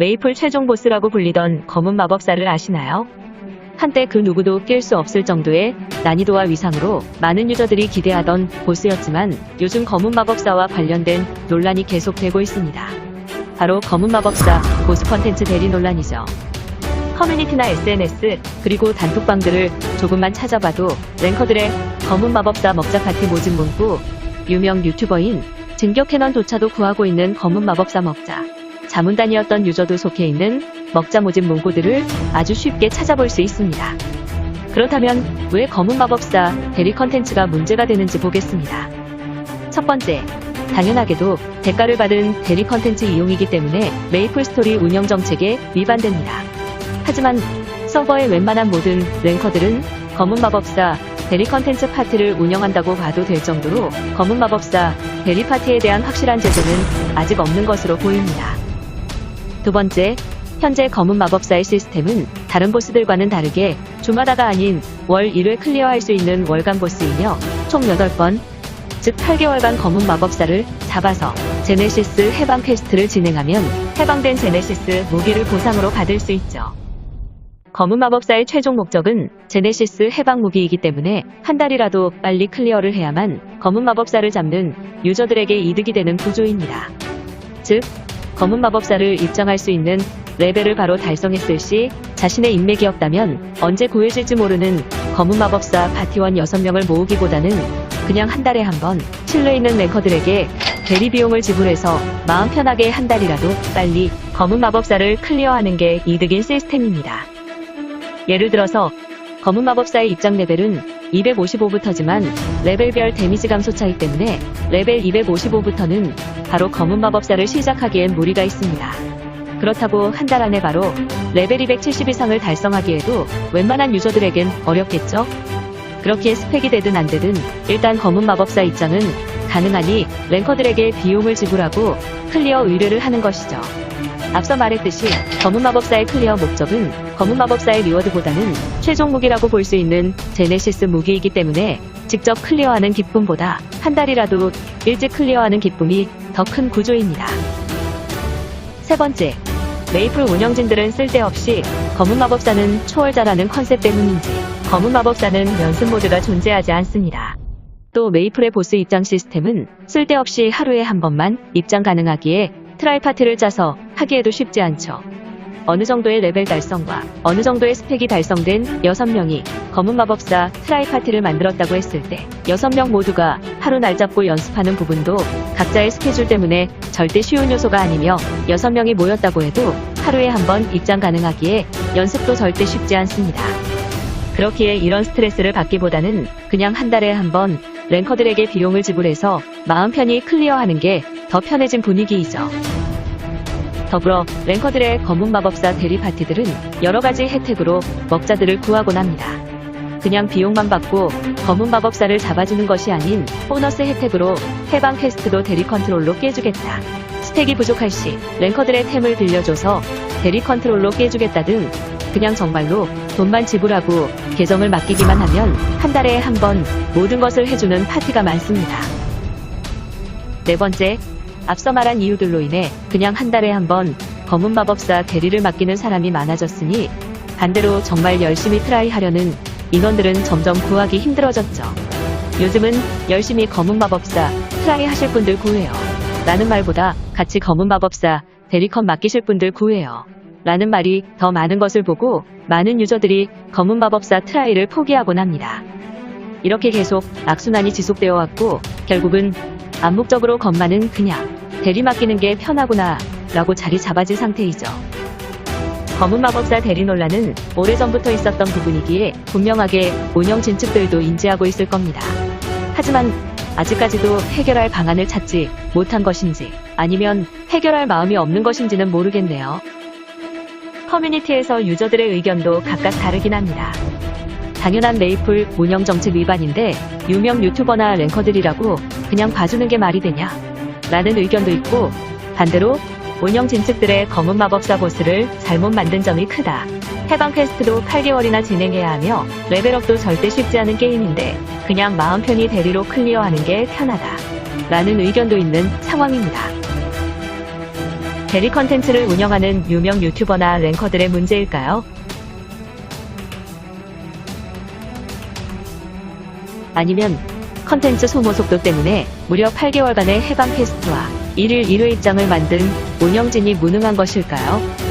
메이플 최종 보스라고 불리던 검은 마법사를 아시나요? 한때 그 누구도 깰수 없을 정도의 난이도와 위상으로 많은 유저들이 기대하던 보스였지만 요즘 검은 마법사와 관련된 논란이 계속되고 있습니다. 바로 검은 마법사 보스 컨텐츠 대리 논란이죠. 커뮤니티나 SNS 그리고 단톡방들을 조금만 찾아봐도 랭커들의 검은 마법사 먹자 파티 모집 문구 유명 유튜버인 진격 캐넌조차도 구하고 있는 검은 마법사 먹자 자문단이었던 유저도 속해 있는 먹자 모집 문구들을 아주 쉽게 찾아볼 수 있습니다. 그렇다면 왜 검은 마법사 대리 컨텐츠가 문제가 되는지 보겠습니다. 첫 번째, 당연하게도 대가를 받은 대리 컨텐츠 이용이기 때문에 메이플 스토리 운영 정책에 위반됩니다. 하지만 서버의 웬만한 모든 랭커들은 검은 마법사 대리 컨텐츠 파티를 운영한다고 봐도 될 정도로 검은 마법사 대리 파티에 대한 확실한 제도는 아직 없는 것으로 보입니다. 두 번째, 현재 검은 마법사의 시스템은 다른 보스들과는 다르게 주마다가 아닌 월 1회 클리어할 수 있는 월간 보스이며 총 8번, 즉 8개월간 검은 마법사를 잡아서 제네시스 해방 퀘스트를 진행하면 해방된 제네시스 무기를 보상으로 받을 수 있죠. 검은 마법사의 최종 목적은 제네시스 해방 무기이기 때문에 한 달이라도 빨리 클리어를 해야만 검은 마법사를 잡는 유저들에게 이득이 되는 구조입니다. 즉, 검은 마법사를 입장할 수 있는 레벨을 바로 달성했을 시 자신의 인맥이 없다면 언제 구해질지 모르는 검은 마법사 파티원 6명을 모으기보다는 그냥 한 달에 한번 신뢰 있는 랭커들에게 대리 비용을 지불해서 마음 편하게 한 달이라도 빨리 검은 마법사를 클리어하는 게 이득인 시스템입니다. 예를 들어서 검은 마법사의 입장 레벨은 255부터지만 레벨별 데미지 감소 차이 때문에 레벨 255부터는 바로 검은 마법사를 시작하기엔 무리가 있습니다. 그렇다고 한 달 안에 바로 레벨 270 이상을 달성하기에도 웬만한 유저들에겐 어렵겠죠? 그렇게 스펙이 되든 안 되든 일단 검은 마법사 입장은 가능하니 랭커들에게 비용을 지불하고 클리어 의뢰를 하는 것이죠. 앞서 말했듯이 검은 마법사의 클리어 목적은 검은 마법사의 리워드보다는 최종 무기라고 볼 수 있는 제네시스 무기이기 때문에 직접 클리어하는 기쁨보다 한 달이라도 일찍 클리어하는 기쁨이 더 큰 구조입니다. 세 번째, 메이플 운영진들은 쓸데없이 검은 마법사는 초월자라는 컨셉 때문인지 검은 마법사는 연습 모드가 존재하지 않습니다. 또 메이플의 보스 입장 시스템은 쓸데없이 하루에 한 번만 입장 가능하기에 트라이 파티를 짜서 하기에도 쉽지 않죠. 어느 정도의 레벨 달성과 어느 정도의 스펙이 달성된 6명이 검은 마법사 트라이 파티를 만들었다고 했을 때 6명 모두가 하루 날 잡고 연습하는 부분도 각자의 스케줄 때문에 절대 쉬운 요소가 아니며 6명이 모였다고 해도 하루에 한 번 입장 가능하기에 연습도 절대 쉽지 않습니다. 그렇기에 이런 스트레스를 받기보다는 그냥 한 달에 한 번 랭커들에게 비용을 지불해서 마음 편히 클리어하는 게 더 편해진 분위기이죠. 더불어 랭커들의 검은 마법사 대리 파티들은 여러 가지 혜택으로 먹자들을 구하곤 합니다. 그냥 비용만 받고 검은 마법사를 잡아주는 것이 아닌 보너스 혜택으로 해방 퀘스트도 대리 컨트롤로 깨주겠다. 스택이 부족할 시 랭커들의 템을 빌려줘서 대리 컨트롤로 깨주겠다 등 그냥 정말로 돈만 지불하고 계정을 맡기기만 하면 한 달에 한 번 모든 것을 해주는 파티가 많습니다. 네 번째, 앞서 말한 이유들로 인해 그냥 한 달에 한 번 검은 마법사 대리를 맡기는 사람이 많아졌으니 반대로 정말 열심히 트라이 하려는 인원들은 점점 구하기 힘들어졌죠. 요즘은 열심히 검은 마법사 트라이 하실 분들 구해요. 라는 말보다 같이 검은 마법사 대리컨 맡기실 분들 구해요. 라는 말이 더 많은 것을 보고 많은 유저들이 검은 마법사 트라이를 포기하곤 합니다. 이렇게 계속 악순환이 지속되어 왔고 결국은 암묵적으로 검만은 그냥 대리 맡기는 게 편하구나 라고 자리 잡아진 상태이죠. 검은 마법사 대리 논란은 오래전부터 있었던 부분이기에 분명하게 운영 진측들도 인지하고 있을 겁니다. 하지만 아직까지도 해결할 방안을 찾지 못한 것인지 아니면 해결할 마음이 없는 것인지는 모르겠네요. 커뮤니티에서 유저들의 의견도 각각 다르긴 합니다. 당연한 메이플 운영 정책 위반인데 유명 유튜버나 랭커들이라고 그냥 봐주는 게 말이 되냐? 라는 의견도 있고 반대로 운영 진측들의 검은 마법사 보스를 잘못 만든 점이 크다. 해방 퀘스트도 8개월이나 진행해야 하며 레벨업도 절대 쉽지 않은 게임인데 그냥 마음 편히 대리로 클리어하는 게 편하다. 라는 의견도 있는 상황입니다. 대리 컨텐츠를 운영하는 유명 유튜버나 랭커들의 문제일까요? 아니면 컨텐츠 소모 속도 때문에 무려 8개월간의 해방 퀘스트와 1일 1회 입장을 만든 운영진이 무능한 것일까요?